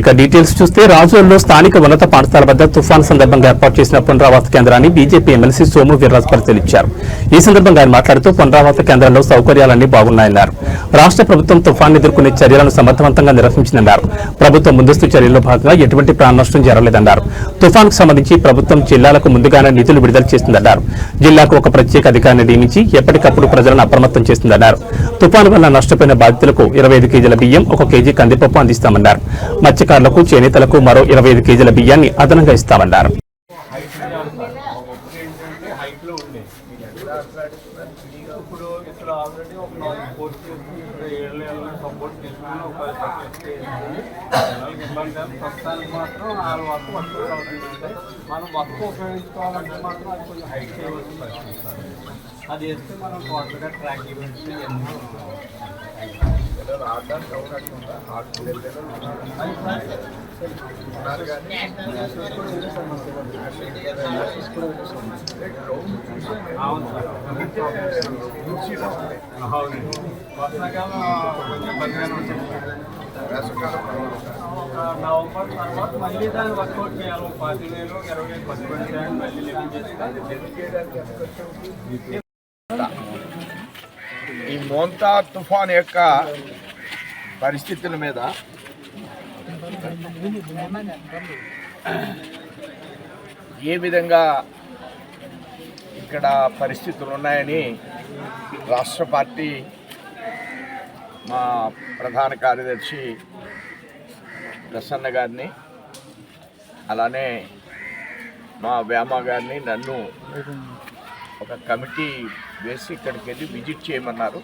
ఇక డీటెయిల్స్ చూస్తే రాజోల్లో స్థానిక ఉన్నత పాఠశాల వద్ద తుఫాన్ సందర్భంగా ఏర్పాటు చేసిన పునరావాస కేంద్రాన్ని బీజేపీ ఎమ్మెల్సీ సోము వీర్రాజ్ పరిశీలించారు. ఈ సందర్భంగా ఆయన మాట్లాడుతూ పునరావాస కేంద్రంలో సౌకర్యాలన్నీ బాగున్నాయన్నారు. రాష్ట్ర ప్రభుత్వం తుఫాన్ ఎదుర్కొనే చర్యలను సమర్థవంతంగా నిర్వహించిందన్నారు. ప్రభుత్వం ముందస్తు చర్యల్లో భాగంగా ఎటువంటి ప్రాణ నష్టం జరగలేదన్నారు. తుఫాన్కు సంబంధించి ప్రభుత్వం జిల్లాలకు ముందుగానే నిధులు విడుదల చేసిందన్నారు. జిల్లాకు ఒక ప్రత్యేక అధికారిని నియమించి ఎప్పటికప్పుడు ప్రజలను అప్రమత్తం చేస్తుందన్నారు తుఫాన్ వల్ల నష్టపోయిన బాధితులకు ఇరవై ఐదు కేజీల బియ్యం ఒక కేజీ కందిపప్పు అందిస్తామన్నారు. మత్స్యకారులకు చేనేతలకు మరో ఇరవై ఐదు కేజీల బియ్యాన్ని అదనంగా ఇస్తామన్నారు. అది వేస్తే మనం ట్రాక్ ఈవెంట్స్ ఎన్నో అవును సార్ అవునండి వర్షాకాలం కొంచెం ఇబ్బందిగానే ఉంటుంది ఒక నవంబర్ తర్వాత మళ్ళీ దాన్ని వర్కౌట్ చేయాలి ఒక పది వేలు ఒక ఇరవై వేలు ఖర్చు పెట్టాలని మళ్ళీ లిమిట్ చేస్తే ఈ మోంతా తుఫాన్ యొక్క పరిస్థితుల మీద ఏ విధంగా ఇక్కడ పరిస్థితులు ఉన్నాయని రాష్ట్ర పార్టీ మా ప్రధాన కార్యదర్శి ప్రసన్న గారిని అలానే మా వ్యామ గారిని నన్ను ఒక కమిటీ వేసి ఇక్కడికి వెళ్ళి విజిట్ చేయమన్నారు.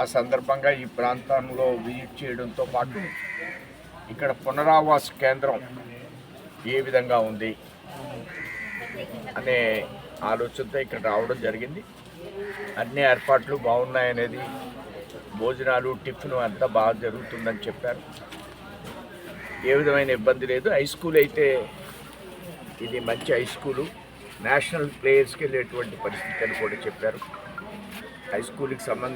ఆ సందర్భంగా ఈ ప్రాంతంలో విజిట్ చేయడంతో పాటు ఇక్కడ పునరావాస కేంద్రం ఏ విధంగా ఉంది అనే ఆలోచనతో ఇక్కడ రావడం జరిగింది. అన్ని ఏర్పాట్లు బాగున్నాయనేది భోజనాలు టిఫిన్ అంతా బాగా జరుగుతుందని చెప్పారు. ఏ విధమైన ఇబ్బంది లేదు. హై స్కూల్ అయితే ఇది మంచి హై స్కూలు. నేషనల్ ప్లేయర్స్కి వెళ్ళేటువంటి పరిస్థితి అని కూడా చెప్పారు. హై స్కూల్కి సంబంధించి